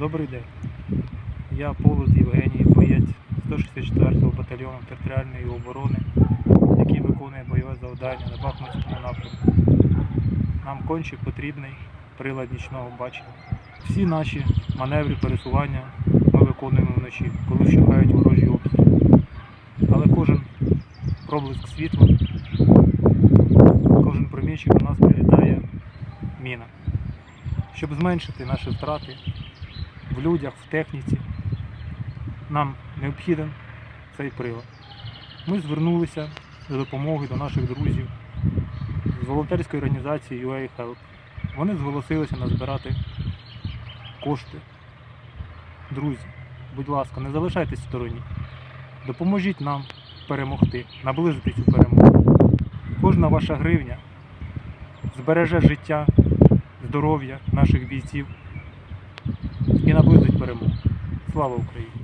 Добрий день. Я Полоз Євгеній, боєць 164-го батальйону територіальної оборони, який виконує бойове завдання на Бахмутському напрямку. Нам конче потрібний прилад нічного бачення. Всі наші маневри пересування ми виконуємо вночі, коли вщухають ворожі обстріли. Але кожен проблиск світла, кожен промінчик у нас прилітає міна. Щоб зменшити наші втрати в людях, в техніці, нам необхіден цей прилад. Ми звернулися за допомогою до наших друзів з волонтерської організації UA Help. Вони зголосилися назбирати кошти. Друзі, будь ласка, не залишайтесь в стороні. Допоможіть нам перемогти, наблизити цю перемогу. Кожна ваша гривня збереже життя, здоров'я наших бійців і наблизить перемогу. Слава Україні!